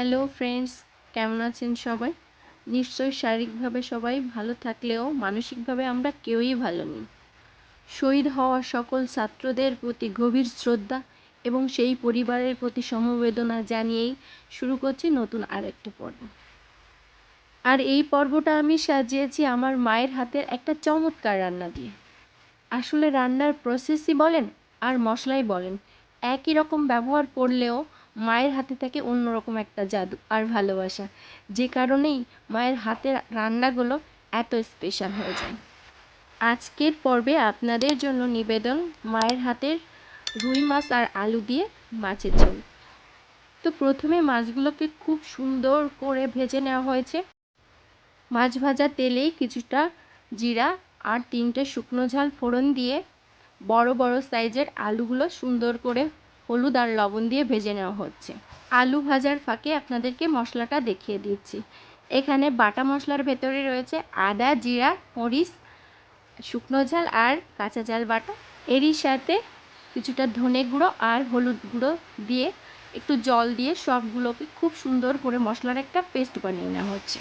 Hello friends কেমন আছেন সবাই? নিশ্চয়ই শারীরিকভাবে সবাই ভালো থাকলেও মানসিকভাবে আমরা কেউই ভালো নেই। শহীদ হওয়া সকল ছাত্রদের প্রতি গভীর শ্রদ্ধা এবং সেই পরিবারের প্রতি সমবেদনা জানিয়েই শুরু করছি নতুন আরেকটা পর্ব। আর এই পর্বটা আমি সাজিয়েছি আমার মায়ের হাতের একটা চমৎকার রান্না দিয়ে। আসলে রান্নার প্রসেসই বলেন আর মশলাই বলেন, একই রকম ব্যবহার করলেও মায়ের হাতে থাকে অন্যরকম একটা জাদু আর ভালোবাসা। যে কারণেই মায়ের হাতের রান্নাগুলো এত স্পেশাল হয়ে যায়। আজকের পর্বে আপনাদের জন্য নিবেদন মায়ের হাতের রুই মাছ আর আলু দিয়ে মাছের ঝোল। তো প্রথমে মাছগুলোকে খুব সুন্দর করে ভেজে নেওয়া হয়েছে। মাছ ভাজা তেলেই কিছুটা জিরা আর তিনটে শুকনো ঝাল ফোড়ন দিয়ে বড় বড় সাইজের আলুগুলো সুন্দর করে হলুদ আর লবণ দিয়ে ভেজে নেওয়া হচ্ছে। আলু ভাজার ফাঁকে আপনাদেরকে মশলাটা দেখিয়ে দিচ্ছি। এখানে বাটা মশলার ভেতরে রয়েছে আদা, জিরা, মরিচ, শুকনো ঝাল আর কাঁচা ঝাল বাটা। এরই সাথে কিছুটা ধনে গুঁড়ো আর হলুদ গুঁড়ো দিয়ে একটু জল দিয়ে সবগুলোকে খুব সুন্দর করে মশলার একটা পেস্ট বানিয়ে নেওয়া হচ্ছে।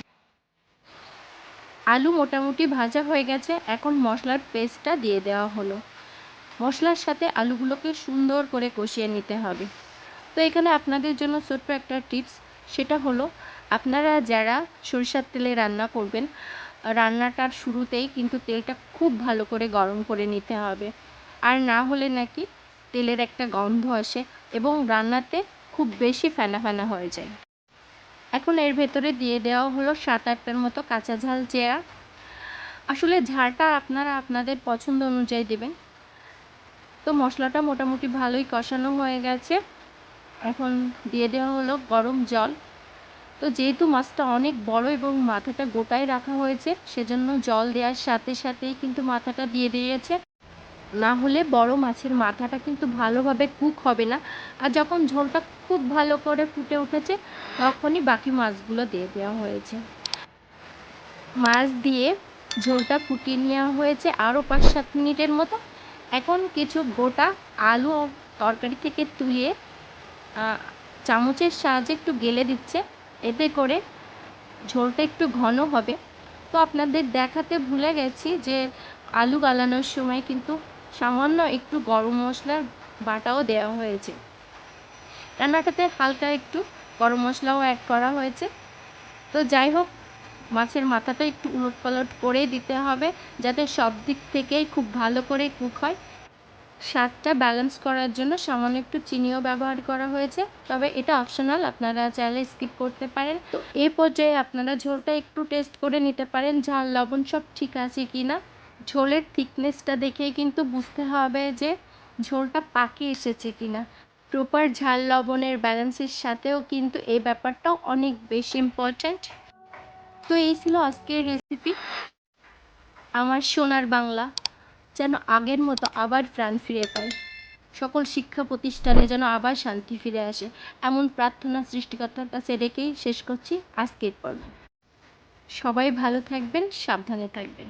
আলু মোটামুটি ভাজা হয়ে গেছে, এখন মশলার পেস্টটা দিয়ে দেওয়া হলো। মশলার সাথে আলুগুলোকে সুন্দর করে কষিয়ে নিতে হবে। তো এখানে আপনাদের জন্য ছোট্ট একটা টিপস, সেটা হলো, আপনারা যারা সরিষার তেলে রান্না করবেন, রান্নাটার শুরুতেই কিন্তু তেলটা খুব ভালো করে গরম করে নিতে হবে। আর না হলে নাকি তেলের একটা গন্ধ আসে এবং রান্নাতে খুব বেশি ফেনা ফেনা হয়ে যায়। এখন এর ভেতরে দিয়ে দেওয়া হলো সাত আটটার মতো কাঁচা ঝাল চেরা। আসলে ঝালটা আপনারা আপনাদের পছন্দ অনুযায়ী দেবেন। তো মশলাটা মোটামুটি ভালোই কষানো হয়ে গেছে। এখন দিয়ে দেওয়া হলো গরম জল। তো যেহেতু মাছটা অনেক বড় এবং মাথাটা গোটায় রাখা হয়েছে, সেজন্য জল দেওয়ার সাথে সাথেই কিন্তু মাথাটা দিয়ে দিয়েছে। না হলে বড় মাছের মাথাটা কিন্তু ভালোভাবে কুক হবে না। আর যখন ঝোলটা খুব ভালো করে ফুটে উঠেছে, তখনই বাকি মাছগুলো দিয়ে দেওয়া হয়েছে। মাছ দিয়ে ঝোলটা ফুটিয়ে নেওয়া হয়েছে আরও পাঁচ সাত মিনিটের মতো। এখন কিছু গোটা আলু তরকারি থেকে তুলে চামচের সাহায্যে একটু গেলে দিচ্ছে। এতে করে ঝোলটা একটু ঘন হবে। তো আপনাদের দেখাতে ভুলে গেছি যে আলু গালানোর সময় কিন্তু সামান্য একটু গরম মশলার বাটাও দেওয়া হয়েছে। রান্নাটাতে হালকা একটু গরম মশলাও অ্যাড করা হয়েছে। তো যাই হোক মাছের মাথাটা একটু উলট পালট করে দিতে হবে, যাতে সব দিক থেকেই খুব ভালো করে কুক হয়। স্বাদটা ব্যালেন্স করার জন্য সামান্য একটু চিনিও ব্যবহার করা হয়েছে, তবে এটা অপশনাল আপনারা চাইলে স্কিপ করতে পারেন। তো এই পর্যায়ে আপনারা ঝোলটা একটু টেস্ট করে নিতে পারেন, ঝাল, লবণ সব ঠিক আছে কি না ঝোলের থিকনেসটা দেখেই কিন্তু বুঝতে হবে যে ঝোলটা পাকে এসেছে কি না প্রপার ঝাল, লবণের ব্যালেন্সের সাথেও কিন্তু এই ব্যাপারটাও অনেক বেশি ইম্পর্ট্যান্ট তো এই ছিল আজকের রেসিপি আমার সোনার বাংলা, যেন আগের মতো আবার প্রাণ ফিরে পায়। সকল শিক্ষা প্রতিষ্ঠানে যেন আবার শান্তি ফিরে আসে। এমন প্রার্থনা সৃষ্টিকর্তার কাছে রেখেই শেষ করছি আজকের পর্ব। সবাই ভালো থাকবেন, সাবধানে থাকবেন।